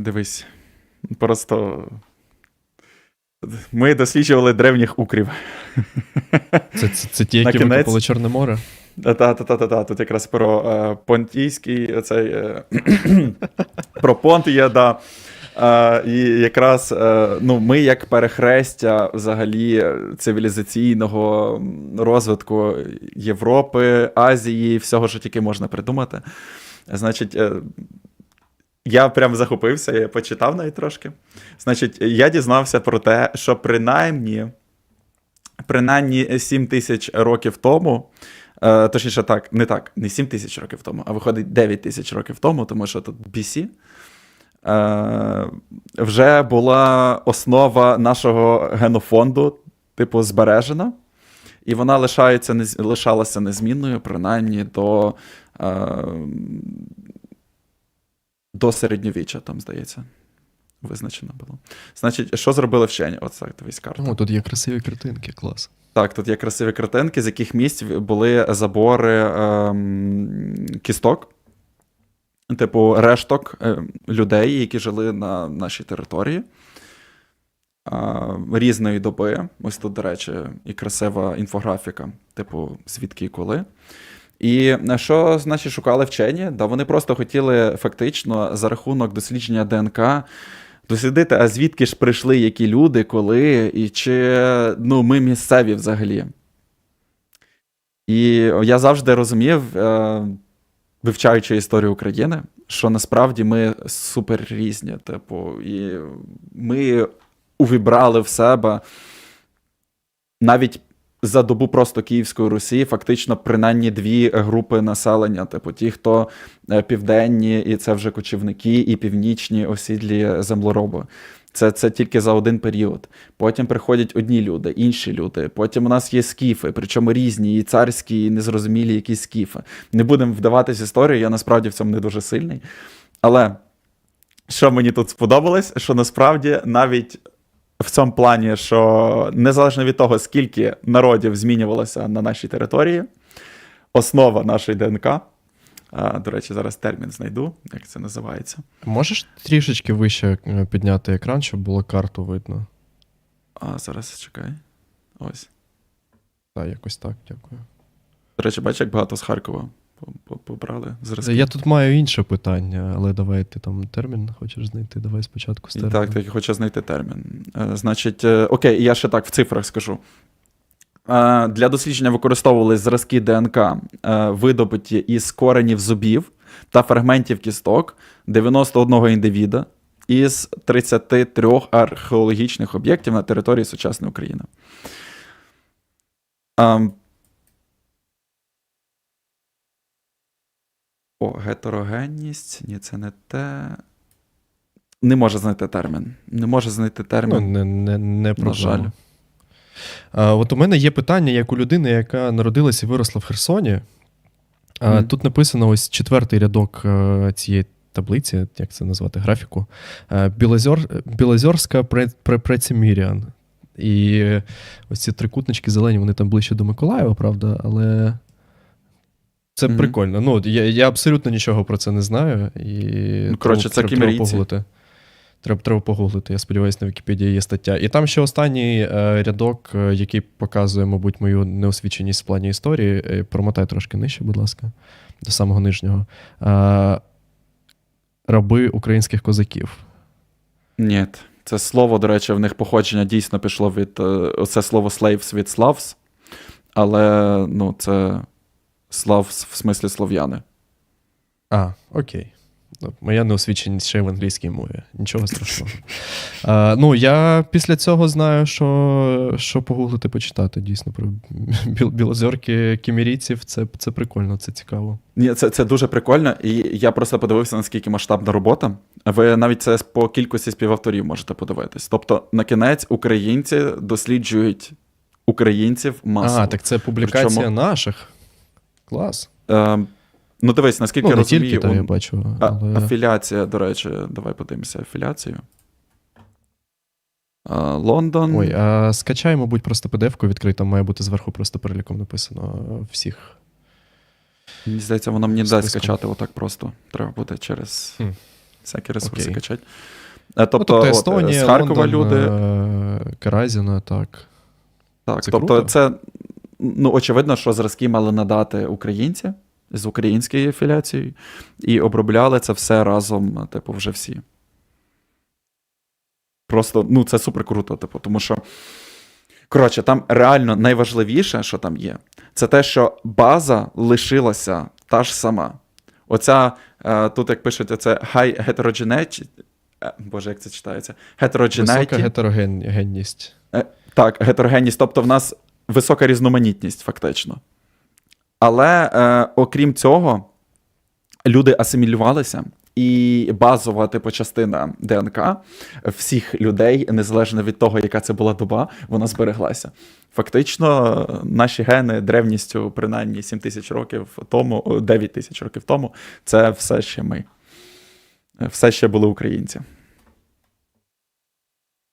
Дивись. Просто. Ми досліджували древніх укрів. Це, це, це ті, які Накінець- викопали Чорне море. Та-та-та-та-та. Тут якраз про е, понтійський оцей. Е, про понт є, да. Е, і якраз е, ну, ми, як перехрестя взагалі цивілізаційного розвитку Європи, Азії, всього, що тільки можна придумати. Значить, е, я прям захопився, я почитав навіть трошки. Значить, я дізнався про те, що принаймні, принаймні 7 тисяч років тому. Е, точніше, так, не так, не 7 тисяч років тому, а виходить 9 тисяч років тому, тому що тут BC. Е, вже була основа нашого генофонду, типу, збережена, і вона лишається, лишалася незмінною, принаймні до, е, до середньовіччя, там, здається. Визначено було. Значить, що зробили вчені? Оце дивись карта. О, тут є красиві картинки, клас. Так, тут є красиві картинки, з яких місць були забори ем, кісток, типу решток ем, людей, які жили на нашій території. Різної доби. Ось тут, до речі, і красива інфографіка, типу, звідки і коли. І що, значить, шукали вчені? Да вони просто хотіли фактично за рахунок дослідження ДНК дослідити, а звідки ж прийшли які люди, коли, і чи ну, ми місцеві взагалі. І я завжди розумів, е, вивчаючи історію України, що насправді ми супер різні. Типу, і ми увібрали в себе навіть за добу просто Київської Русі, фактично принаймні дві групи населення: типу, ті, хто е, південні, і це вже кочівники, і північні осідлі землероби. Це, це тільки за один період. Потім приходять одні люди, інші люди. Потім у нас є скіфи, причому різні, і царські, і незрозумілі якісь скіфи. Не будемо вдаватись історію, я насправді в цьому не дуже сильний. Але що мені тут сподобалось, що насправді навіть в цьому плані, що незалежно від того, скільки народів змінювалося на нашій території, основа нашої ДНК. А, до речі, зараз термін знайду, як це називається. Можеш трішечки вище е, підняти екран, щоб було карту видно? А, зараз чекай. Ось. Так, якось так, дякую. До речі, бачиш, як багато з Харкова по- зразки. Я тут маю інше питання, але давай ти там термін хочеш знайти. Давай спочатку з терміну. Так, так, я хочу знайти термін. Е, Значить, е, окей, я ще так в цифрах скажу. Е, Для дослідження використовувались зразки ДНК, видобуті із коренів зубів та фрагментів кісток 91 індивіда із 33 археологічних об'єктів на території сучасної України. О, гетерогенність. Ні, це не те. Не може знайти термін. Не може знайти Ну, термін. не, не, не на жаль. А, от у мене є питання, як у людини, яка народилась і виросла в Херсоні. А, Мгм. Тут написано ось четвертий рядок е, цієї таблиці, як це назвати, графіку. Е, пре- пре- Прецеміріан. І ось ці трикутнички зелені, вони там ближче до Миколаєва, правда, але. Це Мгм. прикольно. Ну, я, я абсолютно нічого про це не знаю. І Ну, коротше, це треба, погуглити. Треба, треба погуглити. Я сподіваюся, на Вікіпедії є стаття. І там ще останній е, рядок, е, який показує, мабуть, мою неосвіченість в плані історії. Е, промотай трошки нижче, будь ласка, до самого нижнього. Е, раби українських козаків. Ні. Це слово, до речі, в них походження дійсно пішло від. е, Оце слово slaves від славс, але ну, це славс в смислі слов'яни. А, окей. Ну, Моя неосвіченість ще й в англійській мові. Нічого страшного. А, ну, я після цього знаю, що, що погуглити, почитати дійсно про біл- білозорки кімерійців. Це, це прикольно, це цікаво. Ні, це, це дуже прикольно, і я просто подивився, наскільки масштабна робота. Ви навіть це по кількості співавторів можете подивитись. Тобто, на кінець українці досліджують українців масово. А, так це публікація Причому- наших. Клас. Е, ну, дивись, наскільки Ну, не розумію, тільки, та, я он- бачу. А, Але... Афіляція, до речі, давай подивимося афіляцію. Лондон. Ой, а скачай, мабуть, просто PDF-ку відкрий, там має бути зверху просто переліком написано всіх. Мені здається, воно мені дасть скачати отак просто. Треба буде через. Хм. всякі ресурси Окей. качати. Е, Тобто, ну, тобто от, е, з Харкова Лондон, люди. е, Каразіна, так. Так, Це тобто круто. це ну, очевидно, що зразки мали надати українці з українською афіліацією, і обробляли це все разом, типу, вже всі. Просто, ну, це супер круто, типу, тому що. Коротше, там реально найважливіше, що там є, це те, що база лишилася та ж сама. Оця, е, тут, як пишуть, це high heterogeneity, е, Боже, як це читається? Висока Heterogeneity. гетерогенність. Так, гетерогенність, тобто в нас висока різноманітність, фактично. Але е, окрім цього, люди асимілювалися, і базова типу частина ДНК всіх людей, незалежно від того, яка це була доба, вона збереглася. Фактично, наші гени древністю, принаймні 7 тисяч років тому, 9 тисяч років тому, це все ще ми. Все ще були українці.